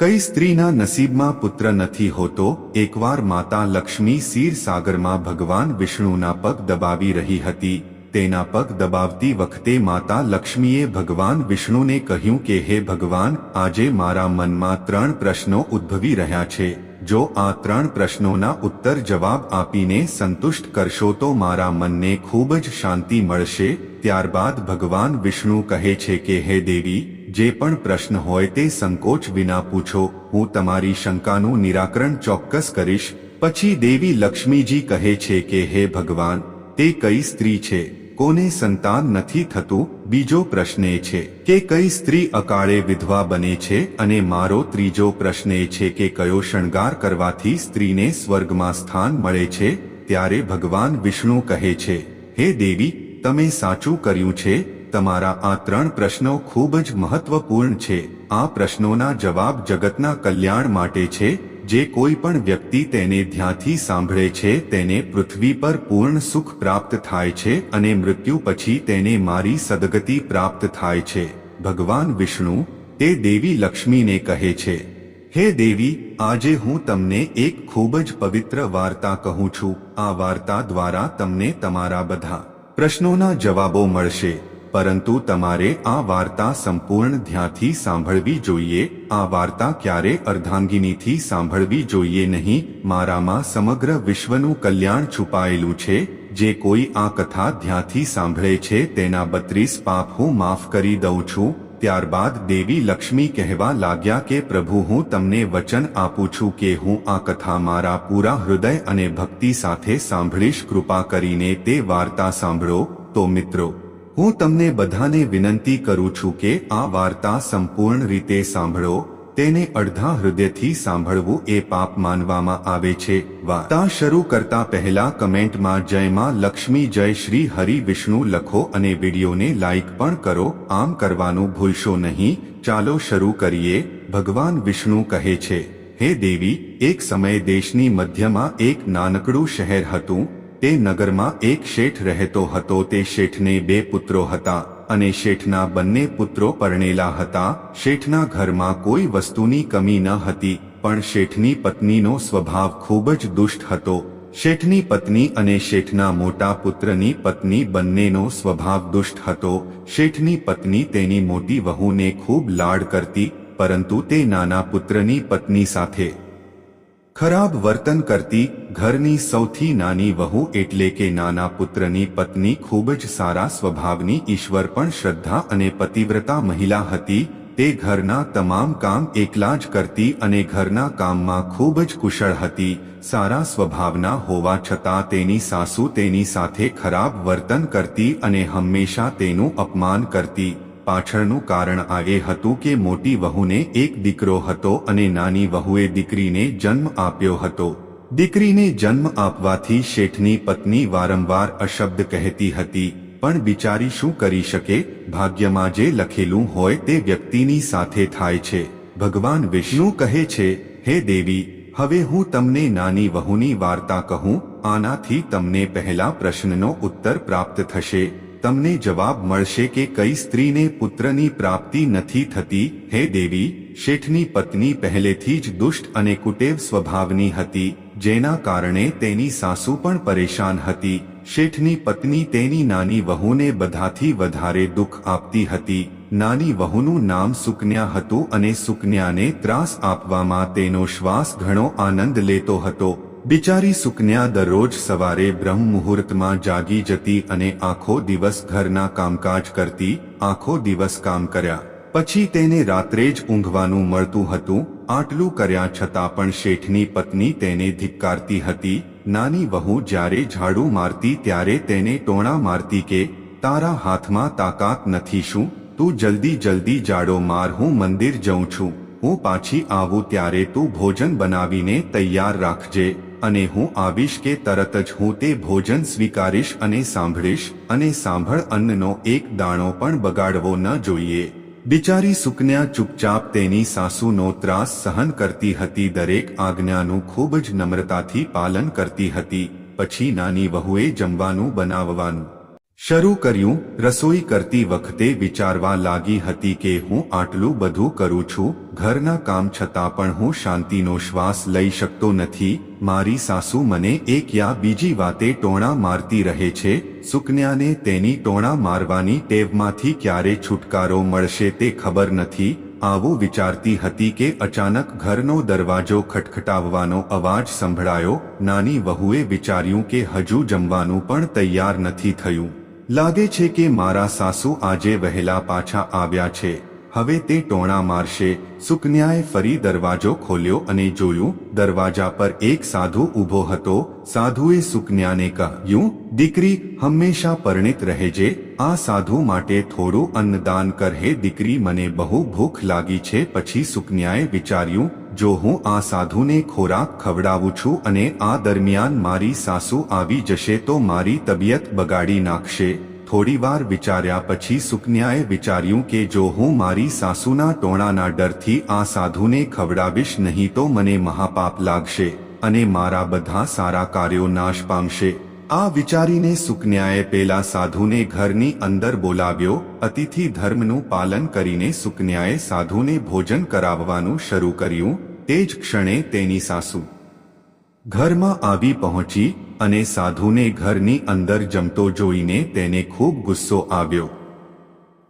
કઈ સ્ત્રીના નસીબમાં પુત્ર નથી હોતો, એકવાર માતા લક્ષ્મી સીર સાગરમાં ભગવાન વિષ્ણુના પગ દબાવી રહી હતી, તેના પગ દબાવતી વખતે માતા લક્ષ્મીએ ભગવાન વિષ્ણુને કહ્યું કે, હે ભગવાન, આજે મારા મનમાં ત્રણ પ્રશ્નો ઉદ્ભવી રહ્યા છે. જો આ ત્રણ પ્રશ્નોના ઉત્તર જવાબ આપીને સંતુષ્ટ કરશો તો મારા મનને ખૂબ જ શાંતિ મળશે. ત્યારબાદ ભગવાન વિષ્ણુ કહે છે કે, હે દેવી જે પણ પ્રશ્ન હોય તે સંકોચ વિના પૂછો, હું તમારી શંકાનું નિરાકરણ ચોક્કસ કરીશ. પછી દેવી લક્ષ્મીજી કહે છે કે, હે ભગવાન, તે કઈ સ્ત્રી છે? કોને સંતાન નથી થતું? બીજો પ્રશ્ન એ છે કે, કઈ સ્ત્રી અકાળે વિધવા બને છે? અને મારો ત્રીજો પ્રશ્ન એ છે કે, કયો શણગાર કરવાથી સ્ત્રીને સ્વર્ગમાં સ્થાન મળે છે? ત્યારે ભગવાન વિષ્ણુ કહે છે, હે દેવી, તમે સાચું કર્યું છે? તમારા આ ત્રણ પ્રશ્નો ખૂબ જ મહત્વપૂર્ણ છે. આ પ્રશ્નોના જવાબ જગતના કલ્યાણ માટે છે. જે કોઈ પણ વ્યક્તિ તેને ધ્યાનથી સાંભળે છે, તેને પૃથ્વી પર પૂર્ણ સુખ પ્રાપ્ત થાય છે અને મૃત્યુ પછી તેને મારી સદગતિ પ્રાપ્ત થાય છે. ભગવાન વિષ્ણુ, તે દેવી લક્ષ્મીને કહે છે, હે દેવી, આજે હું તમને એક ખૂબ જ પવિત્ર વાર્તા કહું છું. આ વાર્તા દ્વારા તમને તમારા બધા પ્રશ્નોના જવાબો મળશે. પરંતુ તમારે આ વાર્તા સંપૂર્ણ ધ્યાનથી સાંભળવી જોઈએ, આ વાર્તા ક્યારે અર્ધાંગિનીથી સાંભળવી જોઈએ નહીં, મારામાં સમગ્ર વિશ્વનું કલ્યાણ છુપાયેલું છે, જે કોઈ આ કથા ધ્યાનથી સાંભળે છે તેના બત્રીસ પાપ હું માફ કરી દઉં છું, ત્યારબાદ દેવી લક્ષ્મી કહેવા લાગ્યા કે પ્રભુ હું તમને વચન આપું છું કે હું આ કથા મારા પૂરા હૃદય અને ભક્તિ સાથે સાંભળીશ, કૃપા કરીને તે વાર્તા સાંભળો, તો મિત્રો હું તમને બધાને વિનંતી કરું છું કે આ વાર્તા સંપૂર્ણ રીતે સાંભળો, તેને અડધા હૃદયથી સાંભળવું એ પાપ માનવામાં આવે છે. વાર્તા શરૂ કરતા પહેલા કમેન્ટમાં જય માં લક્ષ્મી, જય શ્રી હરિ વિષ્ણુ લખો અને વિડીયોને લાઇક પણ કરો. આમ કરવાનું ભૂલશો નહીં. ચાલો શરૂ કરીએ. ભગવાન વિષ્ણુ કહે છે, હે દેવી, એક સમયે દેશની મધ્યમાં એક નાનકડું શહેર હતું. તે નગરમાં એક શેઠ રહેતો હતો. તે શેઠને બે પુત્રો હતા અને શેઠના બંને પુત્રો પરણેલા હતા. શેઠના ઘરમાં કોઈ વસ્તુની કમી ન હતી, પણ શેઠની પત્નીનો સ્વભાવ ખૂબ જ દુષ્ટ હતો. શેઠની પત્ની અને શેઠના મોટા પુત્રની પત્ની બંનેનો સ્વભાવ દુષ્ટ હતો. શેઠની પત્ની તેની મોટી વહુને ખૂબ લાડ કરતી, પરંતુ તે નાના પુત્રની પત્ની સાથે ખરાબ વર્તન કરતી ઘરની સૌથી નાની વહુ એટલે કે નાના પુત્રની પત્ની ખૂબ જ સારા સ્વભાવની ઈશ્વર પણ શ્રદ્ધા અને પતિવ્રતા મહિલા હતી. તે ઘરના તમામ કામ એકલા જ કરતી અને ઘરના કામમાં ખૂબ જ કુશળ હતી. સારા સ્વભાવના હોવા છતાં તેની સાસુ તેની સાથે ખરાબ વર્તન કરતી અને હંમેશા તેનું અપમાન કરતી. પાછળનું કારણ આ એ હતું કે મોટી વહુને એક દીકરો હતો અને નાની વહુએ દીકરીને જન્મ આપ્યો હતો. દીકરીને જન્મ આપવાથી શેઠની પત્ની વારંવાર અશબ્દ કહેતી હતી, પણ બિચારી શું કરી શકે? ભાગ્યમાં જે લખેલું હોય તે વ્યક્તિની સાથે થાય છે. ભગવાન વિષ્ણુ કહે છે, હે દેવી, હવે હું તમને નાની વહુની વાર્તા કહું, આનાથી તમને પહેલા પ્રશ્નનો ઉત્તર પ્રાપ્ત થશે. તમને જવાબ મળશે કે કઈ સ્ત્રીને પુત્રની પ્રાપ્તિ નથી થતી, હે દેવી, શેઠની પત્ની પહેલેથી જ દુષ્ટ અને કુટેવ સ્વભાવની હતી, જેના કારણે તેની સાસુ પણ પરેશાન હતી, શેઠની પત્ની તેની નાની વહુને બધાથી વધારે દુઃખ આપતી હતી, નાની વહુનું નામ સુકન્યા હતું અને સુકન્યાને ત્રાસ આપવામાં તેનો શ્વાસ ઘણો આનંદ લેતો હતો બિચારી સુકન્યા દરરોજ સવારે બ્રહ્મ મુહૂર્તમાં જાગી જતી અને આખો દિવસ ઘરના કામકાજ કરતી, આખો દિવસ કામ કર્યા. પછી તેને રાત્રે જ ઊંઘવાનું મળતું હતું, આટલું કર્યા છતાં પણ શેઠની પત્ની તેને ધિક્કારતી હતી, નાની વહુ જ્યારે ઝાડુ મારતી ત્યારે તેને ટોણા મારતી કે, તારા હાથમાં તાકાત નથી શું, તું જલ્દી જલ્દી જાડો માર, હું મંદિર જઉં છું, હું પાછી આવું ત્યારે તું ભોજન બનાવીને તૈયાર રાખજે. અને હું આવીશ કે તરત જ હું તે ભોજન સ્વીકારીશ અને સાંભળીશ, અને સાંભળ અન્નનો એક દાણો પણ બગાડવો ન જોઈએ. બિચારી સુકન્યા ચૂપચાપ તેની સાસુનો ત્રાસ સહન કરતી હતી, દરેક આજ્ઞાનું ખૂબ જ નમ્રતાથી પાલન કરતી હતી. પછી નાની વહુએ જમવાનું બનાવવાનું શરૂ કર્યું, રસોઈ કરતી વખતે વિચારવા લાગી હતી કે હું આટલું બધું કરું છું, ઘરના કામ છતાં પણ હું શાંતિનો શ્વાસ લઈ શકતો નથી, મારી સાસુ મને એક યા બીજી વાતે ટોણા મારતી રહે છે, સુકન્યાને તેની ટોણા મારવાની ટેવમાંથી ક્યારે છુટકારો મળશે તે ખબર નથી, આવું વિચારતી હતી કે અચાનક ઘરનો દરવાજો ખટખટાવવાનો અવાજ સંભળાયો, નાની વહુએ વિચાર્યું કે હજુ જમવાનું પણ તૈયાર નથી થયું. લાગે છે કે મારા સાસુ આજે વહેલા પાછા આવ્યા છે. હવે તે ટોણા મારશે. સુકન્યાએ ફરી દરવાજો ખોલ્યો અને જોયું, દરવાજા પર એક સાધુ ઊભો હતો. સાધુએ સુકન્યાને કહ્યું, દીકરી, હંમેશા પરિણિત રહેજે. આ સાધુ માટે થોડું અન્નદાન કરહે. દીકરી, મને બહુ ભૂખ લાગી છે. પછી સુકન્યાએ વિચાર્યું જો હું આ સાધુને ખોરાક ખવડાવું છું અને આ દરમિયાન મારી સાસુ આવી જશે તો મારી તબિયત બગાડી નાખશે. થોડીવાર વિચાર્યા પછી સુકન્યાએ વિચાર્યું કે જો હું મારી સાસુના ટોણાના ડરથી આ સાધુને ખવડાવીશ નહીં તો મને મહાપાપ લાગશે અને મારા બધા સારા કાર્યો નાશ પામશે. આ વિચારીને સુકન્યાએ પેલા સાધુને ઘરની અંદર બોલાવ્યો, અતિથિ ધર્મનું પાલન કરીને સુકન્યાએ સાધુને ભોજન કરાવવાનું શરૂ કર્યું તે જ ક્ષણે તેની સાસુ ઘરમાં આવી પહોંચી અને સાધુને ઘરની અંદર જમતો જોઈને તેને ખૂબ ગુસ્સો આવ્યો.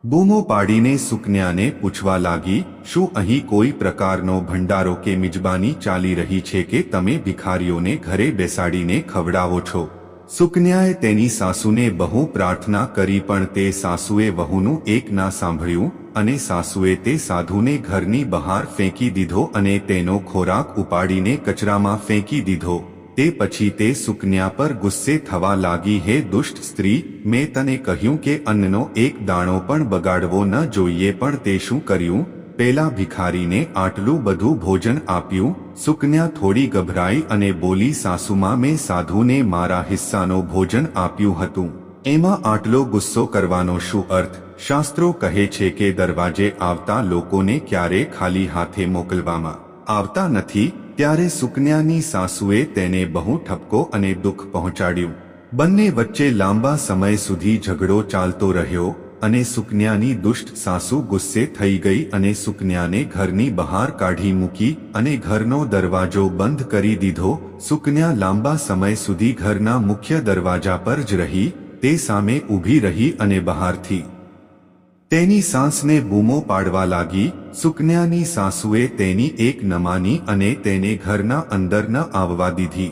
બૂમો પાડીને સુકન્યાને પૂછવા લાગી, શું અહીં કોઈ પ્રકારનો ભંડારો કે મિજબાની ચાલી રહી છે કે તમે ભિખારીઓને ઘરે બેસાડીને ખવડાવો છો? સુકન્યાએ તેની સાસુને બહુ પ્રાર્થના કરી પણ તે સાસુએ વહુનું એક ના સાંભળ્યું અને સાસુએ તે સાધુને ઘરની બહાર ફેંકી દીધો અને તેનો ખોરાક ઉપાડીને કચરામાં ફેંકી દીધો. તે પછી તે સુકન્યા પર ગુસ્સે થવા લાગી, હે દુષ્ટ સ્ત્રી, મેં તને કહ્યું કે અન્નનો એક દાણો પણ બગાડવો ન જોઈએ, પણ તે શું કર્યું? પેલા ભિખારીને આટલું બધું ભોજન આપ્યું. સુકન્યા થોડી ગભરાઈ અને બોલી, સાસુમાં મેં સાધુને મારા હિસ્સાનો ભોજન આપ્યું હતું. એમાં આટલો ગુસ્સો કરવાનો શું અર્થ? શાસ્ત્રો કહે છે કે દરવાજે આવતા લોકોને ક્યારે ખાલી હાથે મોકલવામાં આવતા નથી, ત્યારે સુકન્યાની સાસુએ તેને બહુ ઠપકો અને દુઃખ પહોંચાડ્યું. બંને વચ્ચે લાંબા સમય સુધી ઝઘડો ચાલતો રહ્યો અને સુકન્યાની દુષ્ટ સાસુ ગુસ્સે થઈ ગઈ અને સુકન્યાને ઘરની બહાર કાઢી મૂકી અને ઘરનો દરવાજો બંધ કરી દીધો. સુકન્યા લાંબા સમય સુધી ઘરના મુખ્ય દરવાજા પર જ રહી તે સામે ઊભી રહી અને બહારથી તેની સાસને બૂમો પાડવા લાગી, સુકન્યાની સાસુએ તેની એક નમાની અને તેને ઘરના અંદર ન આવવા દીધી.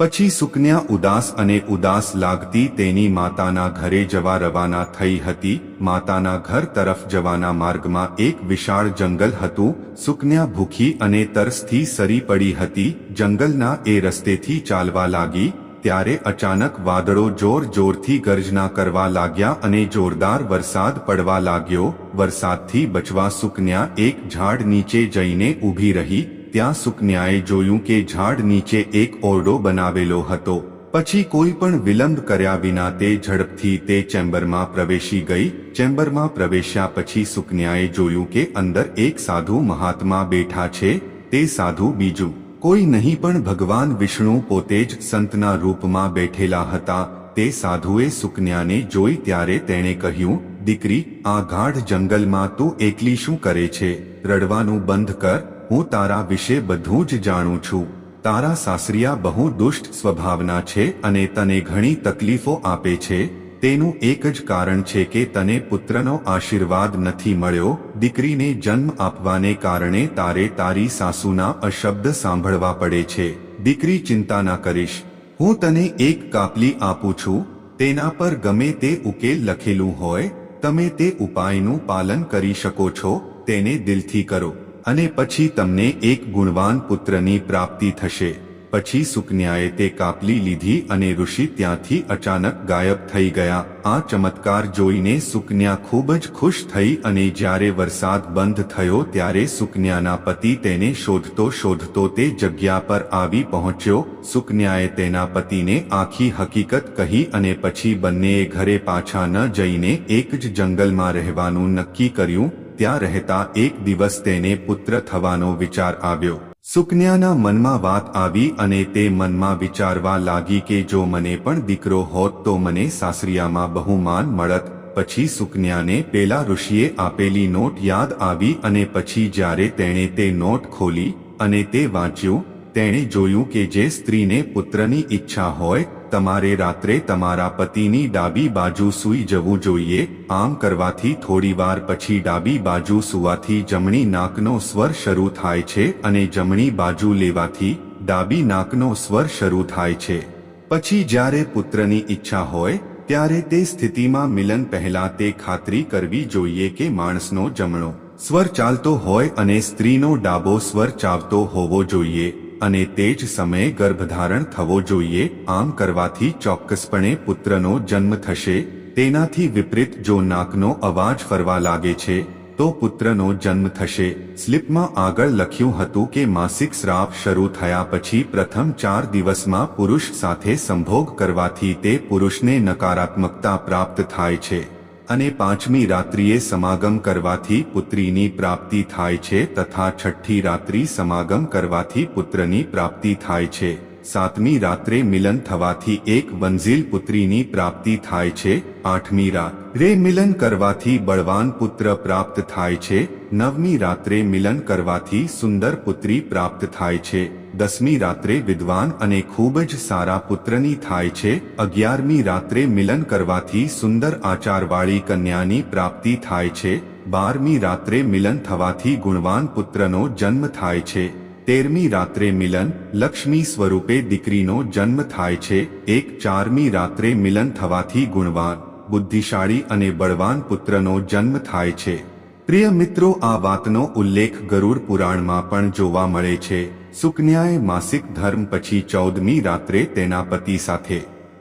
પછી સુકન્યા ઉદાસ અને ઉદાસ લાગતી તેની માતાના ઘરે જવા રવાના થઈ હતી. માતાના ઘર તરફ જવાના માર્ગમાં એક વિશાળ જંગલ હતું. સુકન્યા ભૂખી અને તરસથી સરી પડી હતી. જંગલના એ રસ્તેથી ચાલવા લાગી. ત્યારે અચાનક વાદળો જોર જોરથી ગર્જના કરવા લાગ્યા અને જોરદાર વરસાદ પડવા લાગ્યો. વરસાદથી બચવા સુકન્યા એક ઝાડ નીચે જઈને ઊભી રહી. ત્યાં સુકન્યાએ જોયું કે ઝાડ નીચે એક ઓરડો બનાવેલો હતો. પછી કોઈ પણ વિલંબ કર્યા વિના તે ઝડપથી તે ચેમ્બરમાં પ્રવેશી ગઈ. ચેમ્બરમાં પ્રવેશ્યા પછી સુકન્યાએ જોયું કે અંદર એક સાધુ મહાત્મા બેઠા છે. તે સાધુ બીજું કોઈ નહીં પણ ભગવાન વિષ્ણુ પોતે જ સંતના રૂપમાં બેઠેલા હતા. તે સાધુએ સુકન્યાને જોઈ ત્યારે તેણે કહ્યું, દીકરી, આ ગાઢ જંગલમાં તું એકલી શું કરે છે? રડવાનું બંધ કર. હું તારા વિશે બધું જ જાણું છું. તારા સાસરિયા બહુ દુષ્ટ સ્વભાવના છે અને તને ઘણી તકલીફો આપે છે. તેનું એક જ કારણ છે કે તને પુત્રનો આશીર્વાદ નથી મળ્યો, દીકરીને જન્મ આપવાને કારણે તારે તારી સાસુના અશબ્દ સાંભળવા પડે છે. દીકરી ચિંતા ના કરીશ. હું તને એક કાપલી આપું છું, તેના પર ગમે તે ઉકેલ લખેલું હોય, તમે તે ઉપાયનું પાલન કરી શકો છો, તેને દિલથી કરો. અને પછી તમને એક ગુણવાન પુત્રની પ્રાપ્તિ થશે. પછી સુકન્યાએ તે કાપલી લીધી અને ઋષિ ત્યાંથી અચાનક ગાયબ થઈ ગયા. આ ચમત્કાર જોઈને સુકન્યા ખૂબ જ ખુશ થઈ અને જ્યારે વરસાદ બંધ થયો ત્યારે સુકન્યાના પતિ તેને શોધતો શોધતો તે જગ્યા પર આવી પહોંચ્યો. સુકન્યાએ તેના પતિને આખી હકીકત કહી અને પછી બંનેએ ઘરે પાછા ન જઈને એક જ જંગલમાં રહેવાનું નક્કી કર્યું. ત્યાં રહેતા એક દિવસ તેને પુત્ર થવાનો વિચાર આવ્યો. સુકન્યાના મનમાં વાત આવી અને તે મનમાં વિચારવા લાગી કે જો મને પણ દીકરો હોત તો મને સાસરિયામાં બહુમાન મળત. પછી સુકન્યાને પેલા ઋષિએ આપેલી નોટ યાદ આવી અને પછી જ્યારે તેણે તે નોટ ખોલી અને તે વાંચ્યું, તેણે જોયું કે જે સ્ત્રીને પુત્રની ઈચ્છા હોય તમારે રાત્રે તમારા પતિની ડાબી બાજુ સૂઈ જવું જોઈએ, આમ કરવાથી થોડીવાર પછી ડાબી બાજુ સૂવાથી જમણી નાકનો સ્વર શરૂ થાય છે અને જમણી બાજુ લેવાથી ડાબી નાકનો સ્વર શરૂ થાય છે. પછી જ્યારે પુત્રની ઈચ્છા હોય, ત્યારે તે સ્થિતિમાં મિલન પહેલા તે ખાતરી કરવી જોઈએ કે માણસનો જમણો સ્વર ચાલતો હોય અને સ્ત્રીનો ડાબો સ્વર ચાવતો હોવો જોઈએ. અને તે જ સમયે ગર્ભધારણ થવો જોઈએ, આમ કરવાથી ચોક્કસપણે પુત્રનો જન્મ થશે, તેનાથી વિપરીત જો નાકનો અવાજ ફરવા લાગે છે, તો પુત્રનો જન્મ થશે. સ્લિપમાં આગળ લખ્યું હતું કે માસિક સ્રાવ શરૂ થયા પછી પ્રથમ ચાર દિવસમાં પુરુષ સાથે સંભોગ કરવાથી તે પુરુષને નકારાત્મકતા પ્રાપ્ત થાય છે. અને પાંચમી રાત્રિએ સમાગમ કરવાથી પુત્રીની પ્રાપ્તિ થાય છે તથા છઠ્ઠી રાત્રિ સમાગમ કરવાથી પુત્રની પ્રાપ્તિ થાય છે. સાતમી રાત્રે મિલન થવાથી એક વંઝીલ પુત્રીની પ્રાપ્તિ થાય છે. આઠમી રાત્રે મિલન કરવાથી બળવાન પુત્ર પ્રાપ્ત થાય છે. નવમી રાત્રે મિલન કરવાથી સુંદર પુત્રી પ્રાપ્ત થાય છે. દસમી રાત્રે વિદ્વાન અને ખૂબ જ સારા પુત્રની થાય છે. અગિયારમી રાત્રે મિલન કરવાથી સુંદર આચારવાળી કન્યાની પ્રાપ્તિ થાય છે. બારમી રાત્રે મિલન થવાથી ગુણવાન પુત્રનો જન્મ થાય છે. તેરમી રાત્રે મિલન, લક્ષ્મી સ્વરૂપે દીકરીનો જન્મ થાય છે. એક ચારમી રાત્રે મિલન થવાથી ગુણવાન, બુદ્ધિશાળી અને બળવાન પુત્રનો જન્મ થાય છે. પ્રિય મિત્રો, આ વાતનો ઉલ્લેખ ગરુડ પુરાણમાં પણ જોવા મળે છે. સુકન્યાએ માસિક ધર્મ પછી ચૌદમી રાત્રે તેના પતિ સાથે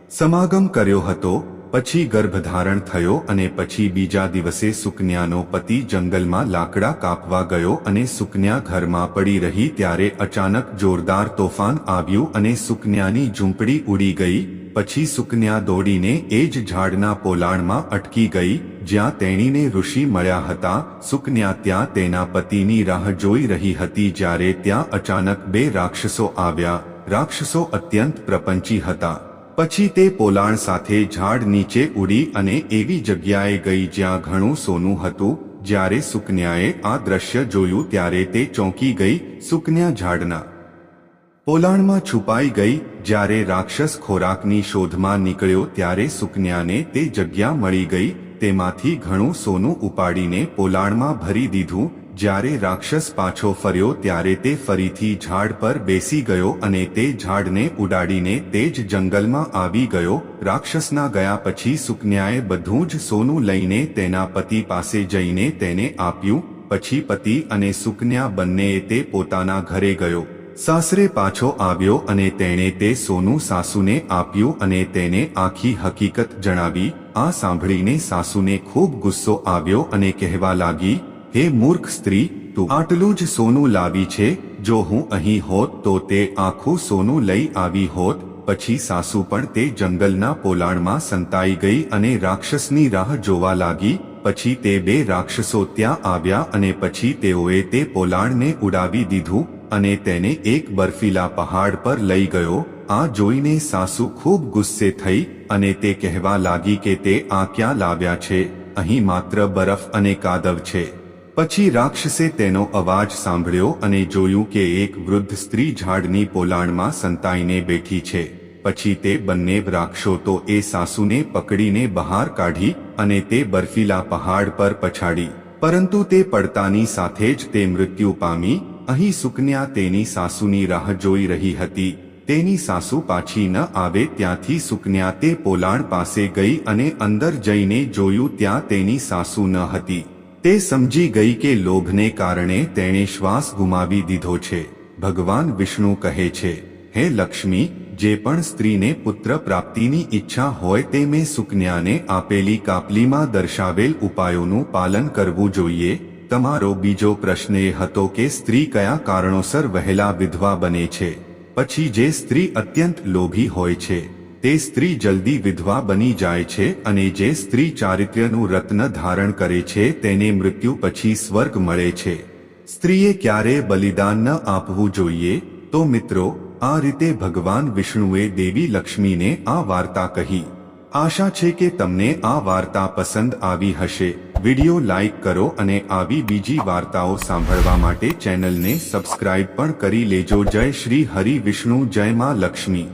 સમાગમ કર્યો હતો. પછી ગર્ભધારણ થયો અને પછી બીજા દિવસે સુકન્યાનો પતિ જંગલમાં લાકડા કાપવા ગયો અને સુકન્યા ઘરમાં પડી રહી ત્યારે અચાનક જોરદાર તોફાન આવ્યું અને સુકન્યાની ઝૂંપડી ઉડી ગઈ. પછી સુકન્યા દોડીને એ જ ઝાડના પોલાણમાં અટકી ગઈ, જ્યાં તેણીને ઋષિ મળ્યા હતા. સુકન્યા ત્યાં તેના પતિની રાહ જોઈ રહી હતી જ્યારે ત્યાં અચાનક બે રાક્ષસો આવ્યા. રાક્ષસો અત્યંત પ્રપંચી હતા. પછી તે પોલાણ સાથે ઝાડ નીચે ઉડી અને એવી જગ્યાએ ગઈ જ્યાં ઘણું સોનું હતું, જ્યારે સુકન્યાએ આ દ્રશ્ય જોયું ત્યારે તે ચોંકી ગઈ સુકન્યા ઝાડના. પોલાણમાં છુપાઈ ગઈ, જ્યારે રાક્ષસ ખોરાકની શોધમાં નીકળ્યો ત્યારે સુકન્યાને તે જગ્યા મળી ગઈ, તેમાંથી ઘણું સોનું ઉપાડીને પોલાણમાં ભરી દીધું જ્યારે રાક્ષસ પાછો ફર્યો ત્યારે તે ફરીથી ઝાડ પર બેસી ગયો અને તે ઝાડને ઉડાડીને તે જ જંગલમાં આવી ગયો. રાક્ષસના ગયા પછી સુકન્યાએ બધું જ સોનું લઈને તેના પતિ પાસે જઈને તેને આપ્યું. પછી પતિ અને સુકન્યા બંનેએ તે પોતાના ઘરે ગયો. સાસરે પાછો આવ્યો અને તેણે તે સોનું સાસુને આપ્યું અને તેને આખી હકીકત જણાવી. આ સાંભળીને સાસુને ખૂબ ગુસ્સો આવ્યો અને કહેવા લાગી હે મૂર્ખ સ્ત્રી, તું આટલું જ સોનું લાવી છે, જો હું અહીં હોત તો તે આખું સોનું લઈ આવી હોત, પછી સાસુ પણ તે જંગલના પોલાણમાં સંતાઈ ગઈ અને રાક્ષસની રાહ જોવા લાગી, પછી તે બે રાક્ષસો ત્યાં આવ્યા અને પછી તેઓએ તે પોલાણને ઉડાવી દીધું, અને તેને એક બર્ફીલા પહાડ પર લઈ ગયો, આ જોઈને સાસુ ખૂબ ગુસ્સે થઈ, અને તે કહેવા લાગી કે તે આ ક્યાં લાવ્યા છે, અહીં માત્ર બરફ અને કાદવ છે. પછી રાક્ષસે તેનો અવાજ સાંભળ્યો અને જોયું કે એક વૃદ્ધ સ્ત્રી ઝાડની પોલાણમાં સંતાઈને બેઠી છે. પછી તે બંને રાક્ષસો તો એ સાસુને પકડીને બહાર કાઢી અને તે બર્ફીલા પહાડ પર પછાડી. પરંતુ તે પડતાની સાથે જ તે મૃત્યુ પામી. અહીં સુકન્યા તેની સાસુની રાહ જોઈ રહી હતી. તેની સાસુ પાછી ન આવે ત્યાંથી સુકન્યા તે પોલાણ પાસે ગઈ અને અંદર જઈને જોયું ત્યાં તેની સાસુ ન હતી. તે સમજી ગઈ કે લોભને કારણે તેણે શ્વાસ ગુમાવી દીધો છે. ભગવાન વિષ્ણુ કહે છે, હે લક્ષ્મી, જે પણ સ્ત્રીને પુત્ર પ્રાપ્તિની ઈચ્છા હોય તે મેં સુકન્યાને આપેલી કાપલીમાં દર્શાવેલ ઉપાયોનું પાલન કરવું જોઈએ. તમારો બીજો પ્રશ્ન એ હતો કે સ્ત્રી કયા કારણોસર વહેલા વિધવા બને છે. પછી જે સ્ત્રી અત્યંત લોભી હોય છે તે સ્ત્રી જલ્દી વિધવા બની જાય છે અને જે સ્ત્રી ચારિત્ર્યનું રત્ન ધારણ કરે છે તેને મૃત્યુ પછી સ્વર્ગ મળે છે. સ્ત્રીએ ક્યારે બલિદાન ન આપવું જોઈએ? તો મિત્રો, આ રીતે ભગવાન વિષ્ણુએ દેવી લક્ષ્મીને આ વાર્તા કહી. આશા છે કે તમને આ વાર્તા પસંદ આવી હશે. વિડિયો લાઈક કરો અને આવી બીજી વાર્તાઓ સાંભળવા માટે ચેનલને સબસ્ક્રાઇબ પણ કરી લેજો. જય શ્રી હરિ વિષ્ણુ, જય માં લક્ષ્મી.